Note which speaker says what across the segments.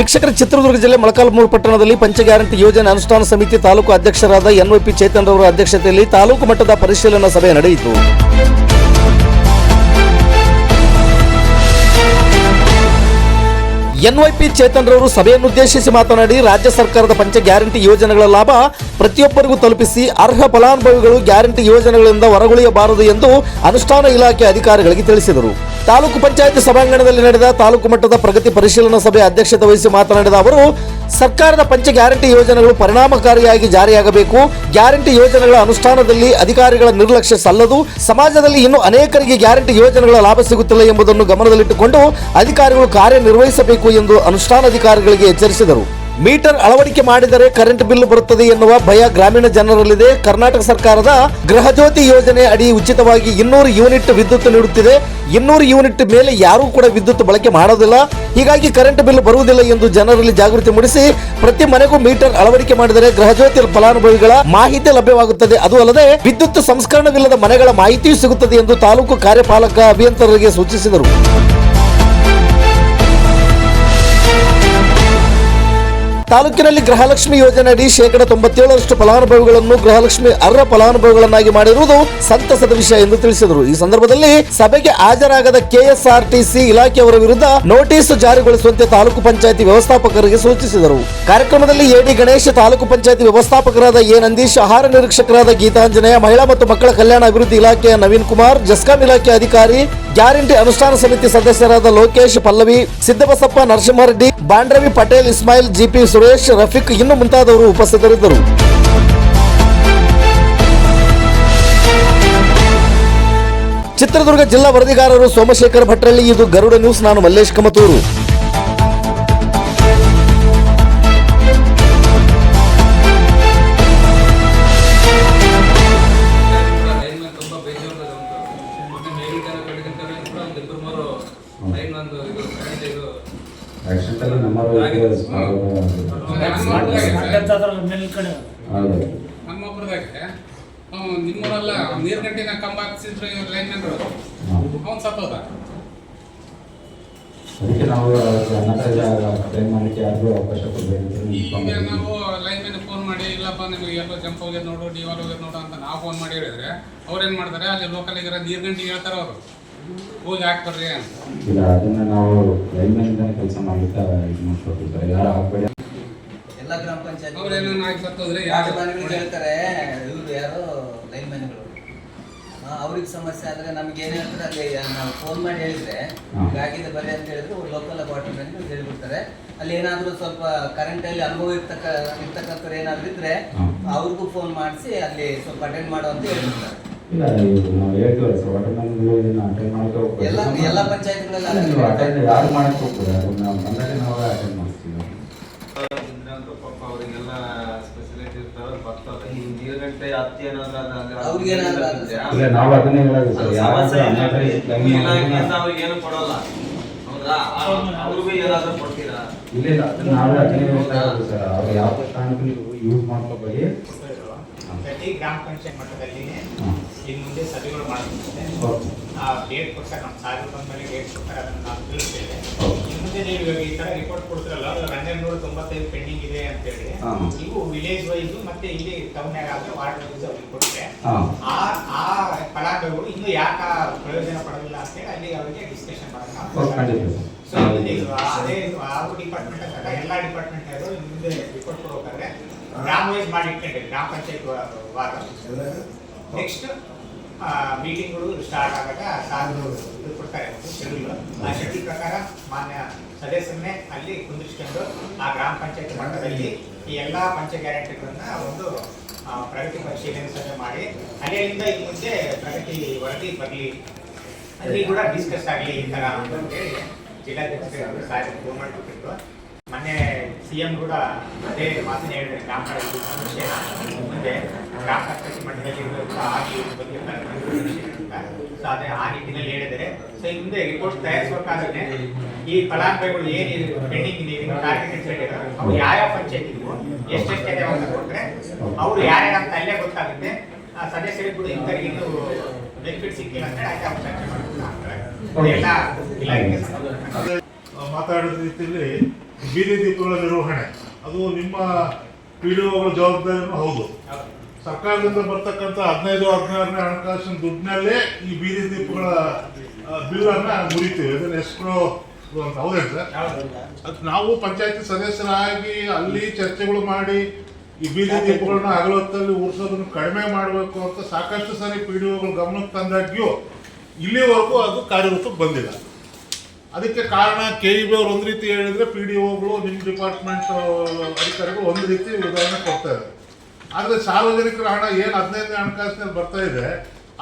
Speaker 1: ವೀಕ್ಷಕರ ಚಿತ್ರದುರ್ಗ ಜಿಲ್ಲೆ ಮೊಳಕಾಲ್ಮೂರು ಪಟ್ಟಣದಲ್ಲಿ ಪಂಚ ಗ್ಯಾರಂಟಿ ಯೋಜನೆ ಅನುಷ್ಠಾನ ಸಮಿತಿ ತಾಲೂಕು ಅಧ್ಯಕ್ಷರಾದ ಎನ್ವೈಪಿ ಚೇತನ್ ರವರ ಅಧ್ಯಕ್ಷತೆಯಲ್ಲಿ ತಾಲೂಕು ಮಟ್ಟದ ಪರಿಶೀಲನಾ ಸಭೆ ನಡೆಯಿತು. ಎನ್ವೈಪಿ ಚೇತನ್ ರವರು ಸಭೆಯನ್ನುದ್ದೇಶಿಸಿ ಮಾತನಾಡಿ, ರಾಜ್ಯ ಸರ್ಕಾರದ ಪಂಚ ಗ್ಯಾರಂಟಿ ಯೋಜನೆಗಳ ಲಾಭ ಪ್ರತಿಯೊಬ್ಬರಿಗೂ ತಲುಪಿಸಿ ಅರ್ಹ ಫಲಾನುಭವಿಗಳು ಗ್ಯಾರಂಟಿ ಯೋಜನೆಗಳಿಂದ ಹೊರಗುಳಿಯಬಾರದು ಎಂದು ಅನುಷ್ಠಾನ ಇಲಾಖೆ ಅಧಿಕಾರಿಗಳಿಗೆ ತಿಳಿಸಿದರು. ತಾಲೂಕು ಪಂಚಾಯತ್ ಸಭಾಂಗಣದಲ್ಲಿ ನಡೆದ ತಾಲೂಕು ಮಟ್ಟದ ಪ್ರಗತಿ ಪರಿಶೀಲನಾ ಸಭೆ ಅಧ್ಯಕ್ಷತೆ ವಹಿಸಿ ಮಾತನಾಡಿದ ಅವರು, ಸರ್ಕಾರದ ಪಂಚ ಗ್ಯಾರಂಟಿ ಯೋಜನೆಗಳು ಪರಿಣಾಮಕಾರಿಯಾಗಿ ಜಾರಿಯಾಗಬೇಕು. ಗ್ಯಾರಂಟಿ ಯೋಜನೆಗಳ ಅನುಷ್ಠಾನದಲ್ಲಿ ಅಧಿಕಾರಿಗಳ ನಿರ್ಲಕ್ಷ್ಯ ಸಲ್ಲದು. ಸಮಾಜದಲ್ಲಿ ಇನ್ನು ಅನೇಕರಿಗೆ ಗ್ಯಾರಂಟಿ ಯೋಜನೆಗಳ ಲಾಭ ಸಿಗುತ್ತಿಲ್ಲ ಎಂಬುದನ್ನು ಗಮನದಲ್ಲಿಟ್ಟುಕೊಂಡು ಅಧಿಕಾರಿಗಳು ಕಾರ್ಯನಿರ್ವಹಿಸಬೇಕು ಎಂದು ಅನುಷ್ಠಾನಾಧಿಕಾರಿಗಳಿಗೆ ಎಚ್ಚರಿಸಿದರು. ಮೀಟರ್ ಅಳವಡಿಕೆ ಮಾಡಿದರೆ ಕರೆಂಟ್ ಬಿಲ್ ಬರುತ್ತದೆ ಎನ್ನುವ ಭಯ ಗ್ರಾಮೀಣ ಜನರಲ್ಲಿದೆ. ಕರ್ನಾಟಕ ಸರ್ಕಾರದ ಗೃಹಜ್ಯೋತಿ ಯೋಜನೆ ಅಡಿ ಉಚಿತವಾಗಿ ಇನ್ನೂರು ಯೂನಿಟ್ ವಿದ್ಯುತ್ ನೀಡುತ್ತಿದೆ. ಇನ್ನೂರು ಯೂನಿಟ್ ಮೇಲೆ ಯಾರೂ ಕೂಡ ವಿದ್ಯುತ್ ಬಳಕೆ ಮಾಡೋದಿಲ್ಲ. ಹೀಗಾಗಿ ಕರೆಂಟ್ ಬಿಲ್ ಬರುವುದಿಲ್ಲ ಎಂದು ಜನರಲ್ಲಿ ಜಾಗೃತಿ ಮೂಡಿಸಿ ಪ್ರತಿ ಮನೆಗೂ ಮೀಟರ್ ಅಳವಡಿಕೆ ಮಾಡಿದರೆ ಗೃಹಜ್ಯೋತಿ ಫಲಾನುಭವಿಗಳ ಮಾಹಿತಿ ಲಭ್ಯವಾಗುತ್ತದೆ. ಅದು ಅಲ್ಲದೆ ವಿದ್ಯುತ್ ಸಂಸ್ಕರಣವಿಲ್ಲದ ಮನೆಗಳ ಮಾಹಿತಿಯೂ ಸಿಗುತ್ತದೆ ಎಂದು ತಾಲೂಕು ಕಾರ್ಯಪಾಲಕ ಅಭಿಯಂತರರಿಗೆ ಸೂಚಿಸಿದರು. ತಾಲೂಕಿನಲ್ಲಿ ಗೃಹಲಕ್ಷ್ಮಿ ಯೋಜನೆ ಅಡಿ ಶೇಕಡ ತೊಂಬತ್ತೇಳರಷ್ಟು ಫಲಾನುಭವಿಗಳನ್ನು ಗೃಹಲಕ್ಷ್ಮಿ ಅರ್ಹ ಫಲಾನುಭವಿಗಳನ್ನಾಗಿ ಮಾಡಿರುವುದು ಸಂತಸದ ವಿಷಯ ಎಂದು ತಿಳಿಸಿದರು. ಈ ಸಂದರ್ಭದಲ್ಲಿ ಸಭೆಗೆ ಹಾಜರಾಗದ ಕೆಎಸ್ಆರ್ಟಿಸಿ ಇಲಾಖೆಯವರ ವಿರುದ್ಧ ನೋಟಿಸ್ ಜಾರಿಗೊಳಿಸುವಂತೆ ತಾಲೂಕು ಪಂಚಾಯತಿ ವ್ಯವಸ್ಥಾಪಕರಿಗೆ ಸೂಚಿಸಿದರು. ಕಾರ್ಯಕ್ರಮದಲ್ಲಿ ಎಡಿ ಗಣೇಶ್, ತಾಲೂಕು ಪಂಚಾಯತಿ ವ್ಯವಸ್ಥಾಪಕರಾದ ಎ ನಂದೀಶ್, ಆಹಾರ ನಿರೀಕ್ಷಕರಾದ ಗೀತಾಂಜನೇಯ, ಮಹಿಳಾ ಮತ್ತು ಮಕ್ಕಳ ಕಲ್ಯಾಣ ಅಭಿವೃದ್ಧಿ ಇಲಾಖೆಯ ನವೀನ್ ಕುಮಾರ್, ಜಸ್ಕಾಂ ಇಲಾಖೆ ಅಧಿಕಾರಿ ಗ್ಯಾರಂಟಿ ಅನುಷ್ಠಾನ ಸಮಿತಿ ಸದಸ್ಯರಾದ ಲೋಕೇಶ್ ಪಲ್ಲವಿ, ಸಿದ್ದಬಸಪ್ಪ ನರಸಿಂಹಾರೆಡ್ಡಿ, ಬಾಂಡ್ರವಿ ಪಟೇಲ್, ಇಸ್ಮಾಯಿಲ್ ಜಿಪಿ ಸುರೇಶ್, ರಫೀಕ್ ಇನ್ನು ಮುಂತಾದವರು ಉಪಸ್ಥಿತರಿದ್ದರು. ಚಿತ್ರದುರ್ಗ ಜಿಲ್ಲಾ ವರದಿಗಾರರು ಸೋಮಶೇಖರ್ ಭಟ್ರಳ್ಳಿ, ಇದು ಗರುಡ ನ್ಯೂಸ್, ನಾನು ಮಲ್ಲೇಶ್ ಕಮತೂರು.
Speaker 2: ನಮ್ಮೊಬ್ರದಾಗೆ ಅವ್ನು ನಿಮ್ಮೂರಲ್ಲ ನೀರ್ ಗಂಟಿನ ಕಂಬ ಹಾಕ್ಸಿದ್ರು ಇವ್ರು ಲೈನ್ ಮ್ಯಾನ್ರು ಅವ್ನು ಸತ್ತೋದ
Speaker 3: ಅದಕ್ಕೆ ನಾವು ಕ್ಲೈಮ್ ಮಾಡಲಿಕ್ಕೆ ಯಾರಿಗೂ ಅವಕಾಶ ಕೊಡಬೇಕು
Speaker 2: ಈಗ ನಾವು ಲೈನ್ ಮೇಲೆ ಫೋನ್ ಮಾಡಿ ಇಲ್ಲಪ್ಪ ನಿಮಗೆ ಎಲ್ಲೋ ಜಂಪ್ ಹೋಗ್ಯದ ನೋಡು ಡಿವಾಲ್ ಹೋಗ್ಯದ ನೋಡು ಅಂತ ನಾವು ಫೋನ್ ಮಾಡಿ ಹೇಳಿದ್ರೆ ಅವ್ರೇನ್ ಮಾಡ್ತಾರೆ ಅಲ್ಲಿ ಲೋಕಲ್ ಇರೋ ನೀರ್ ಗಂಟೆ ಹೇಳ್ತಾರೆ ಅವರು ಹೋಗಿ ಹಾಕ್ಬರ್ರಿ ಅಂತ
Speaker 3: ಇಲ್ಲ ಅದನ್ನ ನಾವು ಲೈನ್ ಮೇಲಿಂದಾನೆ ಕೆಲಸ ಮಾಡ್ಲಿಕ್ಕೆ ಇದು ಮಾಡ್ಕೊಟ್ಟಿರ್ತಾರೆ ಯಾರು ಹಾಕ್ಬೇಡಿ
Speaker 4: ಗ್ರಾಮ ಪಂಚಾಯತ್
Speaker 2: ಅವ್ರೇನೋ ನಾಯಿ ಸತ್ತೋದ್ರೆ ಯಾರು?
Speaker 4: ರಾಜಕಾರಣಿಗಳು ಹೇಳ್ತಾರೆ ಇವ್ರು ಯಾರು ಲೈನ್ ಮ್ಯಾನ್ಗಳು ಅವ್ರಿಗೆ ಸಮಸ್ಯೆ ಆದ್ರೆ ನಮ್ಗೆ ಏನ್ ಹೇಳ್ತಾರೆ ಅಲ್ಲಿ ನಾವು ಫೋನ್ ಮಾಡಿ ಹೇಳಿದ್ರೆ
Speaker 3: ಹಾ.
Speaker 4: ಬರೀ ಅಂತ ಹೇಳಿದ್ರೆ ಲೋಕಲ್ ವಾಟರ್ ಮ್ಯಾನ್ ಹೇಳ್ಬಿಡ್ತಾರೆ. ಅಲ್ಲಿ ಏನಾದ್ರೂ ಸ್ವಲ್ಪ ಕರೆಂಟ್ ಅಲ್ಲಿ ಅನುಭವ ಇರ್ತಕ್ಕ ಇರ್ತಕ್ಕಂಥವ್ರು ಏನಾದ್ರು ಇದ್ರೆ. ಅವ್ರಿಗೂ ಫೋನ್ ಮಾಡಿಸಿ ಅಲ್ಲಿ ಸ್ವಲ್ಪ ಅಟೆಂಡ್ ಮಾಡೋ ಅಂತ ಹೇಳ್ಬಿಡ್ತಾರೆ.
Speaker 3: ಇಲ್ಲ ನಾವು ಹೇಳ್ತೀವಲ್ಲ ಸರ್ ವಾಟರ್ ಮ್ಯಾನ್ಗಳು ಅಟೆಂಡ್
Speaker 4: ಎಲ್ಲ ಎಲ್ಲ ಪಂಚಾಯತ್ಗಳಲ್ಲಿ
Speaker 3: ಅಟೆಂಡ್ ಯಾರು ಮಾಡಕ್ಕೆ ಹೋಗ್ಬೋದು ನಾವು ಬಂದಾಗ ನಾವು ಅಟೆಂಡ್
Speaker 5: ಅದಾದ್ರೆ ಅದು
Speaker 4: ಅವ್ರಿಗೆ
Speaker 3: ಇಲ್ಲ ನಾವು ಅದನ್ನೇ ಹೇಳೋದು ಸರ್
Speaker 5: ಸಮಸ್ಯೆ ಇಲ್ಲ. ಅವ್ರಿಗೆ ಏನು ಕೊಡೋಲ್ಲ. ಹೌದಾ ಅವ್ರಿಗೂ ಏನಾದ್ರು ಕೊಡ್ತೀರಾ?
Speaker 3: ಇಲ್ಲ ಅದನ್ನ ನಾವೇ ಅದನ್ನೇ ಹೇಳ್ತಾ ಇರೋದು ಸರ್. ಅವ್ರು ಯಾವ ಕಾರಣಕ್ಕೂ ನೀವು ಯೂಸ್ ಮಾಡ್ಕೋಬೇಡಿ
Speaker 6: ಪ್ರತಿ ಗ್ರಾಮ ಪಂಚಾಯತ್ ಮಟ್ಟದಲ್ಲಿ ಇನ್ನು ಮುಂದೆ ಸಭೆಗಳು ಮಾಡುತ್ತೆ
Speaker 3: ಓಕೆ.
Speaker 6: ಆ ಡೇಟ್ ಕೊಟ್ಟಾಗ ನಮ್ಮ ಸಾಧನೆ ಬಂದ ಮೇಲೆ ಡೇಟ್ ಕೊಡ್ತಾರೆ ಅದನ್ನು ನಾವು ತಿಳಿಸ್ತೇವೆ. ನೀವು ಇವಾಗ ಈ ತರ ರಿಪೋರ್ಟ್ ಕೊಡ್ತಿರಲ್ಲ ಅದು ಹನ್ನೆರಡು ತೊಂಬತ್ತೈದು ಪೆಂಡಿಂಗ್ ಇದೆ ಅಂತೇಳಿ.
Speaker 3: ಹಾ.
Speaker 6: ಇವು ವಿಲೇಜ್ ವೈಸ್ ಮತ್ತೆ ಇಲ್ಲಿ ಟೌನ್ಯಾಗ ಆದ್ರೆ ವಾರ್ಡ್ ವೈಸ್ ಅವ್ರಿಗೆ ಕೊಟ್ಟರೆ
Speaker 3: ಹಾಂ.
Speaker 6: ಆ ಆ ಫಲಾನುಭವಿಗಳು ಇನ್ನು ಯಾಕೆ ಪ್ರಯೋಜನ ಪಡೋದಿಲ್ಲ ಅಂತೇಳಿ ಅಲ್ಲಿ ಅವರಿಗೆ ಡಿಸ್ಕಷನ್
Speaker 3: ಓಕೆ ಖಂಡಿತ.
Speaker 6: ಮಾಡೋಣ
Speaker 3: ಸರ್.
Speaker 6: ಸೊ ಅದೇ ಆರು ಡಿಪಾರ್ಟ್ಮೆಂಟ್ ಅಂತ ಎಲ್ಲ ಡಿಪಾರ್ಟ್ಮೆಂಟ್ ಅವರು ಮುಂದೆ ರಿಪೋರ್ಟ್ ಕೊಡ್ಬೇಕಾದ್ರೆ ಗ್ರಾಮ ವೈಸ್ ಮಾಡಿ ಇಟ್ಕೊಂಡ್ರೆ ಗ್ರಾಮ ಪಂಚಾಯತ್ ವಾರ ನೆಕ್ಸ್ಟ್ ಮೀಟಿಂಗ್ಗಳು ಸ್ಟಾರ್ಟ್ ಆದಾಗ ಸಾರು ಇದು ಕೊಡ್ತಾರೆ ಶೆಡ್ಯೂಲ್. ಆ ಶೆಡ್ಯೂಲ್ ಪ್ರಕಾರ ಮಾನ್ಯ ಸದಸ್ಯರನ್ನೇ ಅಲ್ಲಿ ಕುಂದಿಸ್ಕೊಂಡು ಆ ಗ್ರಾಮ ಪಂಚಾಯತ್ ಮಟ್ಟದಲ್ಲಿ ಈ ಎಲ್ಲ ಪಂಚ ಗ್ಯಾರಂಟಿಗಳನ್ನ ಒಂದು ಪ್ರಗತಿ ಪರಿಶೀಲನೆ ಸಭೆ ಮಾಡಿ ಅಲ್ಲಿಂದ ಈ ಮುಂಚೆ ಪ್ರಗತಿ ವರದಿ ಬರಲಿ ಅಲ್ಲಿ ಕೂಡ ಡಿಸ್ಕಸ್ ಆಗಲಿ ಈ ಥರ ಅಂತೇಳಿ ಜಿಲ್ಲಾಧ್ಯಕ್ಷರು ಸಾಹೇಬ್ ಫೋನ್ ಕೊಟ್ಟಿದ್ರು ಮೊನ್ನೆ ಸಿ ಎಂ ಕೂಡ ಅದೇ ಮಾತನ್ನ ಹೇಳಿದ್ರೆ ಗ್ರಾಮ ಪಂಚಾಯತ್ ಮುಂದೆ ಗ್ರಾಮ ಪಂಚಾಯತ್ ಮಟ್ಟದಲ್ಲಿ ಆಗಲಿ ಆಗಿ ಬಗ್ಗೆ ಸೊ ಅದೇ ಆ ನಿಟ್ಟಿನಲ್ಲಿ ಹೇಳಿದರೆ ಸೊ ಈ ಮುಂದೆ ರಿಪೋರ್ಟ್ ತಯಾರಿಸಬೇಕಾದ್ರೆ ಈ ಫಲಾನುಭವಿಗಳು ಏನು ಪೆಂಡಿಂಗ್ ಇದೆ ಟಾರ್ಗೆಟ್ ಇಟ್ಕೊಂಡಿರೋ ಅವ್ರು ಯಾವ ಪಂಚಾಯತ್ ಇದ್ವು ಎಷ್ಟೆಷ್ಟೇ ಅಂತ ಕೊಟ್ರೆ ಅವ್ರು ಯಾರ್ಯಾರಂತ ಅಂತ ಅಲ್ಲೇ ಗೊತ್ತಾಗುತ್ತೆ. ಆ ಸದಸ್ಯರಿಗೆ ಕೂಡ ಇಂಥವ್ರಿಗೆ ಇನ್ನೂ ಬೆನಿಫಿಟ್ ಸಿಕ್ಕಿಲ್ಲ ಅಂತ ಆಯ್ತು ಅವ್ರು ಚರ್ಚೆ ಮಾಡ್ಕೊಂಡು ಹಾಕ್ತಾರೆ. ಎಲ್ಲ ಇಲಾಖೆಗೆ ಸಂಬಂಧಪಟ್ಟ
Speaker 7: ಮಾತಾಡಿದ ರೀತಿಯಲ್ಲಿ ಬೀದಿ ದೀಪಗಳ ನಿರ್ವಹಣೆ ಅದು ನಿಮ್ಮ ಪಿ ಜವಾಬ್ದಾರಿ ಜವಾಬ್ದಾರಿನೂ ಹೌದು. ಸರ್ಕಾರದಿಂದ ಬರ್ತಕ್ಕಂತ ಹದಿನೈದು ಹದಿನಾರನೇ ಹಣಕಾಸಿನ ದುಡ್ಡಿನಲ್ಲೇ ಈ ಬೀದಿ ದೀಪಗಳ ಬಿಲ್ಲನ್ನು ಮುರಿತೀವಿ. ಅದನ್ನ ಎಸ್ಕ್ರೋ ಅಂತ. ಹೌದೇನು ಸರ್? ಅದು ನಾವು ಪಂಚಾಯತಿ ಸದಸ್ಯರಾಗಿ ಅಲ್ಲಿ ಚರ್ಚೆಗಳು ಮಾಡಿ ಈ ಬೀದಿ ದೀಪಗಳನ್ನ ಹಗಲೊತ್ತಲ್ಲಿ ಉರ್ಸೋದನ್ನು ಕಡಿಮೆ ಮಾಡಬೇಕು ಅಂತ ಸಾಕಷ್ಟು ಸಾರಿ ಪಿ ಡಿ ಒಗಳು ಗಮನಕ್ಕೆ ತಂದಾಗ್ಯೂ ಇಲ್ಲಿವರೆಗೂ ಅದು ಕಾರ್ಯರೂಪಕ್ಕೆ ಬಂದಿಲ್ಲ. ಅದಕ್ಕೆ ಕಾರಣ ಕೆ ಇ ಬಿ ಅವರು ಒಂದು ರೀತಿ ಹೇಳಿದ್ರೆ ಪಿ ಡಿ ಒಗಳು ನಿಮ್ಮ ಡಿಪಾರ್ಟ್ಮೆಂಟ್ ಅಧಿಕಾರಿಗಳು ಒಂದು ರೀತಿ ಉದಾಹರಣೆ ಕೊಡ್ತಾರೆ ಆದರೆ ಸಾರ್ವಜನಿಕರ ಹಣ ಏನು ಹದಿನೈದನೇ ಹಣಕಾಸಿನಲ್ಲಿ ಬರ್ತಾ ಇದೆ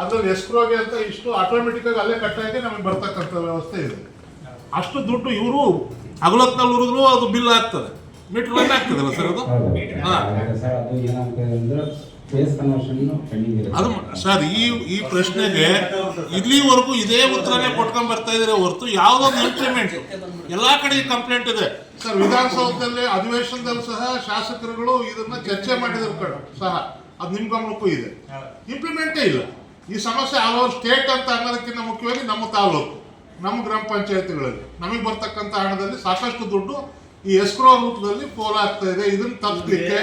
Speaker 7: ಅದ್ರಲ್ಲಿ ಎಸ್ಕ್ರೋಗೆ ಅಂತ ಇಷ್ಟು ಆಟೋಮೆಟಿಕ್ ಆಗಿ ಅಲ್ಲೇ ಕಟ್ಟಾಗಿ ನಮಗೆ ಬರ್ತಕ್ಕಂಥ ವ್ಯವಸ್ಥೆ ಇದೆ. ಅಷ್ಟು ದುಡ್ಡು ಇವರು ಅಗಲತ್ನಲ್ಲಿ ಉರಿದ್ರು ಅದು ಬಿಲ್ ಆಗ್ತದೆ. ಮೀಟರ್ ಲೈನ್ ಆಗ್ತದಲ್ಲ ಸರ್ ಅದು?
Speaker 3: ಅದು
Speaker 7: ಸರ್ ಈ ಈ ಪ್ರಶ್ನೆಗೆ ಇಲ್ಲಿವರೆಗೂ ಇದೇ ಉತ್ತರನೇ ಕೊಟ್ಕೊಂಡ್ ಬರ್ತಾ ಇದ್ರೆ ಹೊರತು ಯಾವುದೊಂದು ಇಂಪ್ಲಿಮೆಂಟ್ ಎಲ್ಲಾ ಕಡೆ ಕಂಪ್ಲೇಂಟ್ ಇದೆ. ಸರ್ ವಿಧಾನಸೌಧದಲ್ಲಿ ಅಧಿವೇಶನದಲ್ಲಿ ಸಹ ಶಾಸಕರುಗಳು ಇದನ್ನ ಚರ್ಚೆ ಮಾಡಿದ್ರು ಕಡ ಸಹ. ಅದು ನಿಮ್ ಗಮನಕ್ಕೂ ಇದೆ. ಇಂಪ್ಲಿಮೆಂಟೇ ಇಲ್ಲ. ಈ ಸಮಸ್ಯೆ ಆಲ್ ಓವರ್ ಸ್ಟೇಟ್ ಅಂತ ಅನ್ನೋದಕ್ಕಿಂತ ಮುಖ್ಯವಾಗಿ ನಮ್ಮ ತಾಲೂಕು ನಮ್ಮ ಗ್ರಾಮ ಪಂಚಾಯತಿಗಳಲ್ಲಿ. ನಮಗೆ ಬರ್ತಕ್ಕಂಥ ಹಣದಲ್ಲಿ ಸಾಕಷ್ಟು ದುಡ್ಡು ಈ ಎಸ್ಕ್ರೋ ರೂಪದಲ್ಲಿ ಪೋಲ್ ಆಗ್ತಾ ಇದೆ. ಇದನ್ನ ತಪ್ಪಿಸ್ಲಿಕ್ಕೆ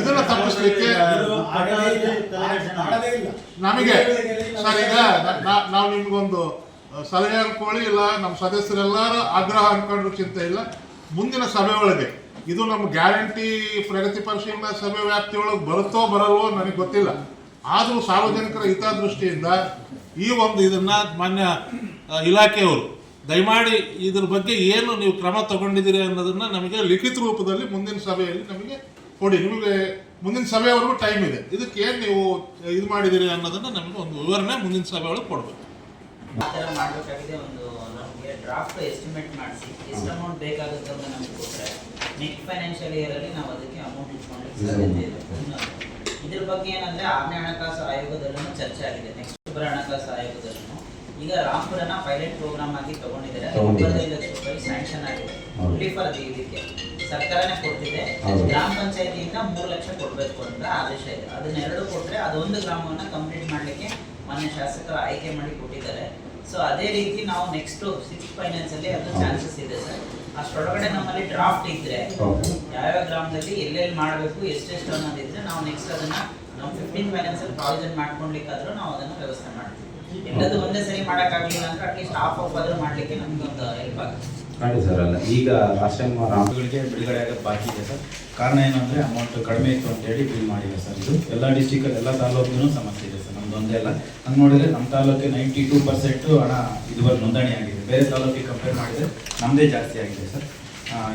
Speaker 7: ಇದನ್ನ ತಪ್ಪಿಸ್ಲಿಕ್ಕೆ ನಮಗೆ ಸರ್ ಈಗ ನಾವು ನಿಮ್ಗೊಂದು ಸಲಹೆ ಅನ್ಕೊಳ್ಳಿ, ಇಲ್ಲ ನಮ್ಮ ಸದಸ್ಯರೆಲ್ಲರ ಆಗ್ರಹ ಅನ್ಕೊಂಡ್ರು ಚಿಂತೆ ಇಲ್ಲ. ಮುಂದಿನ ಸಭೆ ಒಳಗೆ. ಇದು ನಮ್ಮ ಗ್ಯಾರಂಟಿ ಪ್ರಗತಿ ಪರಿಶೀಲನಾ ಸಭೆ ವ್ಯಾಪ್ತಿಯೊಳಗೆ ಬರುತ್ತೋ ಬರಲ್ವೋ ನನಗೆ ಗೊತ್ತಿಲ್ಲ. ಆದರೂ ಸಾರ್ವಜನಿಕರ ಹಿತದೃಷ್ಟಿಯಿಂದ ಈ ಒಂದು ಇದನ್ನ ಮಾನ್ಯ ಇಲಾಖೆಯವರು, ದಯಮಾಡಿ ಇದ್ರ ಬಗ್ಗೆ ಏನು ನೀವು ಕ್ರಮ ತಗೊಂಡಿದ್ದೀರಿ ಅನ್ನೋದನ್ನ ನಮಗೆ ಲಿಖಿತ ರೂಪದಲ್ಲಿ ಮುಂದಿನ ಸಭೆಯಲ್ಲಿ ನಮಗೆ ಕೊಡಿ. ನಿಮಗೆ ಮುಂದಿನ ಸಭೆವರೆಗೂ ಟೈಮ್ ಇದೆ. ಇದಕ್ಕೆ ಏನು ನೀವು, ಇದು ಮಾಡಿದ್ದೀರಿ ಅನ್ನೋದನ್ನ ನಮಗೆ ಒಂದು ವಿವರಣೆ ಮುಂದಿನ ಸಭೆ ಒಳಗೆ ಕೊಡಬೇಕು.
Speaker 8: ಆ ಥರ ಮಾಡಬೇಕಾಗಿದೆ ಒಂದು ನಮಗೆ ಡ್ರಾಫ್ಟ್ ಎಸ್ಟಿಮೇಟ್ ಮಾಡಿಸಿ ಎಷ್ಟು ಅಮೌಂಟ್ ಬೇಕಾಗುತ್ತೆ ಅಂತ ನಮಗೆ ಕೊಟ್ಟರೆ ನೆಕ್ಸ್ಟ್ ಫೈನಾನ್ಷಿಯಲ್ ಇಯರಲ್ಲಿ ನಾವು ಅದಕ್ಕೆ ಅಮೌಂಟ್ ಇಟ್ಕೊಳ್ಳಿಕ್ಕೆ ಸಾಧ್ಯತೆ ಇದೆ. ಇನ್ನೊಂದು ಇದ್ರ ಬಗ್ಗೆ ಏನಂದ್ರೆ ಆರನೇ ಹಣಕಾಸು ಆಯೋಗದಲ್ಲೂ ಚರ್ಚೆ ಆಗಿದೆ. ನೆಕ್ಸ್ಟ್ ಒಬ್ಬರ ಹಣಕಾಸು ಆಯೋಗದಲ್ಲೂ. ಈಗ ರಾಮ್ಪುರನ ಪೈಲಟ್ ಪ್ರೋಗ್ರಾಮ್ ಆಗಿ ತಗೊಂಡಿದ್ದಾರೆ. ಅದು. ಇಪ್ಪತ್ತೈದು ಲಕ್ಷ ರೂಪಾಯಿ ಸ್ಯಾಂಕ್ಷನ್ ಆಗಿದೆ.
Speaker 3: ಹೌದು.
Speaker 8: ಓನ್ಲಿ ಇದಕ್ಕೆ. ಸರ್ಕಾರನೇ ಕೊಡ್ತಿದೆ. ಗ್ರಾಮ ಪಂಚಾಯತಿಯಿಂದ ಮೂರು ಲಕ್ಷ ಕೊಡ್ಬೇಕು ಅಂತ ಆದೇಶ ಇದೆ. ಅದನ್ನೆರಡು ಕೊಟ್ಟರೆ ಅದೊಂದು ಗ್ರಾಮವನ್ನ ಕಂಪ್ಲೀಟ್ ಮಾಡಲಿಕ್ಕೆ ಮಾನ್ಯ ಶಾಸಕರು ಆಯ್ಕೆ ಮಾಡಿ ಕೊಟ್ಟಿದ್ದಾರೆ. ಸೊ ಅದೇ ರೀತಿ ನಾವು ನೆಕ್ಸ್ಟ್ ಸಿಕ್ಸ್ ಫೈನಾನ್ಸ್ ಅಲ್ಲಿ ಅದು ಚಾನ್ಸಸ್ ಇದೆ ಸರ್. ಅಷ್ಟೊಳಗಡೆ ನಮ್ಮಲ್ಲಿ ಡ್ರಾಫ್ಟ್ ಇದ್ರೆ
Speaker 3: ಯಾವ
Speaker 8: ಯಾವ ಗ್ರಾಮದಲ್ಲಿ ಎಲ್ಲೆಲ್ಲಿ ಮಾಡಬೇಕು ಎಷ್ಟೆಷ್ಟು ಅನ್ನೋದಿದ್ರೆ ನಾವು ನೆಕ್ಸ್ಟ್ ಅದನ್ನ ನಾವು ಫಿಫ್ಟೀನ್ ಫೈನಾನ್ಸ್ ಅಲ್ಲಿ ಪ್ರಾವಿಷನ್ ಮಾಡ್ಕೊಳ್ಲಿಕ್ಕಾದ್ರೂ ನಾವು ಅದನ್ನ ವ್ಯವಸ್ಥೆ ಮಾಡ್ತೀವಿ. ಎಲ್ಲದು ಒಂದೇ ಸರಿ ಮಾಡೋಕ್ಕಾಗಲಿಲ್ಲ ಅಂದ್ರೆ ಅಟ್ಲೀಸ್ಟ್ ಹಾಫ್ ಆಫ್ ಆದ್ರೂ ಮಾಡ್ಲಿಕ್ಕೆ ನಮ್ಗೆ ಒಂದು ಹೆಲ್ಪ್ ಆಗುತ್ತೆ.
Speaker 3: ಖಂಡಿತ ಸರ್ ಅಲ್ಲ. ಈಗ ಲಾಸ್ಟ್ ಟೈಮ್ ರಾಮ್
Speaker 9: ಗಳಿಗೆ ಬಿಡುಗಡೆ ಆಗೋದು ಬಾಕಿ ಇದೆ ಸರ್. ಕಾರಣ ಏನು ಅಂದ್ರೆ ಅಮೌಂಟ್ ಕಡಿಮೆ ಇತ್ತು ಅಂತ ಹೇಳಿ ಬಿಲ್ ಮಾಡಿದೆ ಸರ್ ಇದು. ಎಲ್ಲ ಡಿಸ್ಟಿಕಲ್ಲಿ ಎಲ್ಲ ತಾಲೂಕಿನೂ ಸಮಸ್ಯೆ ಇದೆ ಸರ್. ನಮ್ದು ಅಲ್ಲ. ಹಂಗೆ ನೋಡಿದ್ರೆ ನಮ್ಮ ತಾಲೂಕಿಗೆ ನೈಂಟಿ ಟೂ ಪರ್ಸೆಂಟ್ ಹಣ ಇದುವರೆಗೆ ನೋಂದಣಿ ಆಗಿದೆ. ಬೇರೆ ತಾಲೂಕಿಗೆ ಕಂಪೇರ್ ಮಾಡಿದ್ರೆ ನಮ್ಮದೇ ಜಾಸ್ತಿ ಆಗಿದೆ ಸರ್.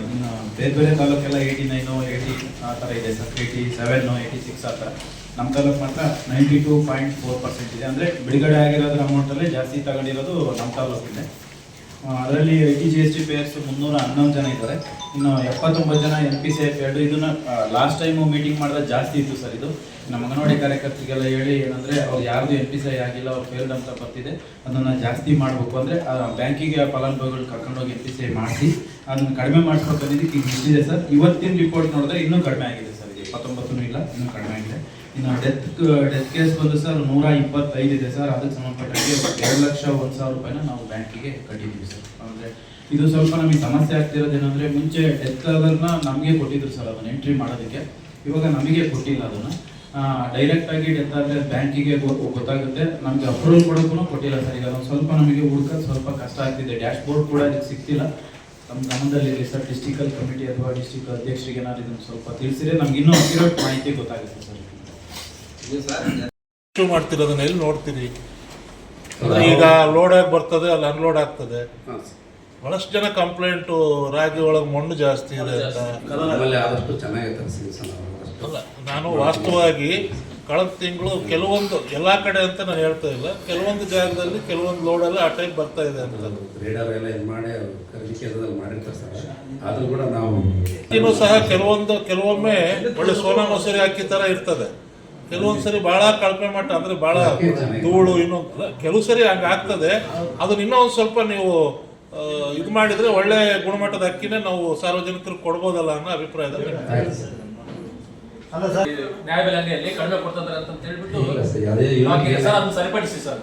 Speaker 9: ಇನ್ನು ಬೇರೆ ಬೇರೆ ತಾಲೂಕೆಲ್ಲ ಏಯ್ಟಿ ನೈನು ಏಯ್ಟಿ ಆ ಥರ ಇದೆ sir. Eighty seven eighty six ಆ ಥರ. ನಮ್ಮ ತಾಲೂಕು ಮಾತ್ರ ninety two point four percent ಇದೆ. ಅಂದರೆ ಬಿಡುಗಡೆ ಆಗಿರೋದ್ರ ಅಮೌಂಟಲ್ಲೇ ಜಾಸ್ತಿ ತಗೊಂಡಿರೋದು ನಮ್ಮ ತಾಲೂಕಿದೆ. ಅದರಲ್ಲಿ I T G S T payers ಮುನ್ನೂರ ಹನ್ನೊಂದು ಜನ ಇದ್ದಾರೆ. ಇನ್ನು ಎಪ್ಪತ್ತೊಂಬತ್ತು ಜನ ಎನ್ ಪಿ ಸಿ ಎಫ್ ಎರಡು ಇದನ್ನ ಲಾಸ್ಟ್ ಟೈಮು ಮೀಟಿಂಗ್ ಮಾಡಿದ್ರೆ ಜಾಸ್ತಿ ಇತ್ತು ಸರ್ ಇದು. ನಮ್ಮ ಅಂಗನವಾಡಿ ಕಾರ್ಯಕರ್ತರಿಗೆಲ್ಲ ಹೇಳಿ ಏನಂದ್ರೆ, ಅವ್ರು ಯಾರ್ದು ಎನ್ ಪಿ ಸಿ ಐ ಆಗಿಲ್ಲ, ಅವ್ರು ಫೇಲ್ಡ್ ಅಂತ ಬರ್ತಿದೆ. ಅದನ್ನ ಜಾಸ್ತಿ ಮಾಡಬೇಕು ಅಂದ್ರೆ ಬ್ಯಾಂಕಿಗೆ ಫಲಾನುಭವಿಗಳು ಕರ್ಕೊಂಡೋಗಿ ಎನ್ ಪಿ ಸಿ ಐ ಮಾಡಿಸಿ ಅದನ್ನ ಕಡಿಮೆ ಮಾಡಿಸ್ಬೇಕಂದಿದ್ದಕ್ಕೆ ಈಗ ಸರ್. ಇವತ್ತಿನ ರಿಪೋರ್ಟ್ ನೋಡಿದ್ರೆ ಇನ್ನೂ ಕಡಿಮೆ ಆಗಿದೆ ಸರ್. ಇದು ಇಲ್ಲ, ಇನ್ನೂ ಕಡಿಮೆ ಆಗಿದೆ. ಇನ್ನು ಡೆತ್ ಡೆತ್ ಕೇಸ್ ಬಂದು ಸರ್ ನೂರ ಇಪ್ಪತ್ತೈದು ಇದೆ ಸರ್ ಅದಕ್ಕೆ ಸಂಬಂಧಪಟ್ಟಂಗೆ ಎರಡು ಲಕ್ಷ ಒಂದು ಸಾವಿರ ರೂಪಾಯಿನ ನಾವು ಬ್ಯಾಂಕಿಗೆ ಕಟ್ಟಿದ್ದೀವಿ ಸರ್ ಅಂದರೆ ಇದು ಸ್ವಲ್ಪ ನಮಗೆ ಸಮಸ್ಯೆ ಆಗ್ತಿರೋದೇನಂದ್ರೆ ಮುಂಚೆ ಡೆತ್ ಅದನ್ನ ನಮಗೆ ಕೊಟ್ಟಿದ್ರು ಸರ್ ಅದನ್ನು ಎಂಟ್ರಿ ಮಾಡೋದಕ್ಕೆ. ಇವಾಗ ನಮಗೆ ಕೊಟ್ಟಿಲ್ಲ ಅದನ್ನು. ಡೈರೆಕ್ಟಾಗಿ ಡೆತ್ ಆದರೆ ಬ್ಯಾಂಕಿಗೆ ಗೊತ್ತಾಗುತ್ತೆ. ನಮಗೆ ಅಪ್ರೂವಲ್ ಕೊಡೋಕ್ಕೂ ಕೊಟ್ಟಿಲ್ಲ ಸರ್ ಈಗ ಅದೊಂದು ಸ್ವಲ್ಪ ನಮಗೆ ಹುಡುಕ ಸ್ವಲ್ಪ ಕಷ್ಟ ಆಗ್ತಿದೆ. ಡ್ಯಾಶ್ ಬೋರ್ಡ್ ಕೂಡ ಅದಕ್ಕೆ ಸಿಗ್ತಿಲ್ಲ. ನಮ್ಮ ಗಮನದಲ್ಲಿ ಸರ್ ಡಿಸ್ಟಿಕಲ್ ಕಮಿಟಿ ಅಥವಾ ಡಿಸ್ಟಿಕ್ ಅಧ್ಯಕ್ಷರಿಗೆ ಏನಾದ್ರು ಇದನ್ನು ಸ್ವಲ್ಪ ತಿಳಿಸಿದ್ರೆ ನಮ್ಗೆ ಇನ್ನೂ ಅಕ್ಯುರೇಟ್ ಮಾಹಿತಿ ಗೊತ್ತಾಗುತ್ತೆ ಸರ್
Speaker 7: ಮಾಡ್ತಿರೋದನ್ನ ಎಲ್ಲಿ ನೋಡ್ತೀರಿ? ಈಗ ಲೋಡ್ ಆಗಿ ಬರ್ತದೆ, ಅಲ್ಲಿ ಅನ್ಲೋಡ್ ಆಗ್ತದೆ. ಬಹಳಷ್ಟು ಜನ ಕಂಪ್ಲೇಂಟು ರಾಗಿ ಒಳಗೆ ಮಣ್ಣು ಜಾಸ್ತಿ ಇದೆ ಅಂತ. ಅಲ್ಲ, ನಾನು ವಾಸ್ತವವಾಗಿ ಕಳೆದ ತಿಂಗಳು ಕೆಲವೊಂದು, ಎಲ್ಲ ಕಡೆ ಅಂತ ನಾನು ಹೇಳ್ತಾ ಇಲ್ಲ. ಕೆಲವೊಂದು ಜಾಗದಲ್ಲಿ, ಕೆಲವೊಂದು ಲೋಡಲ್ಲಿ ಆ ಟೈಪ್ ಬರ್ತಾ ಇದೆ ಅಂತ. ಸಹ ಕೆಲವೊಂದು ಕೆಲವೊಮ್ಮೆ ಒಳ್ಳೆ ಸೋನಾ ಮಸೂರಿ ಹಾಕಿ ತರ ಇರ್ತದೆ. ಕೆಲವೊಂದ್ ಸರಿ ಬಹಳ ಕಳಪೆ ಮಟ್ಟ ಅಂದ್ರೆ ಬಹಳ ಧೂಳು ಇನ್ನೊಂದು ಕೆಲವು ಸರಿ ಹಂಗ ಆಗ್ತದೆ. ಅದನ್ನ ಇನ್ನೂ ಒಂದು ಸ್ವಲ್ಪ ನೀವು ಇದು ಮಾಡಿದ್ರೆ ಒಳ್ಳೆ ಗುಣಮಟ್ಟದ ಅಕ್ಕಿನೇ ನಾವು ಸಾರ್ವಜನಿಕರಿಗೆ ಕೊಡ್ಬೋದಲ್ಲ ಅನ್ನೋ ಅಭಿಪ್ರಾಯದಲ್ಲಿ
Speaker 10: ಸರಿಪಡಿಸಿ ಕಡಿಮೆ ಕೊಡ್ತಾರೆ ಅಂತ ಹೇಳ್ಬಿಟ್ಟು
Speaker 3: ಇಲ್ಲ ಸರ್
Speaker 10: ಇನ್ನೊಂದು ಸರಿಪಡಿಸಿ ಸರ್.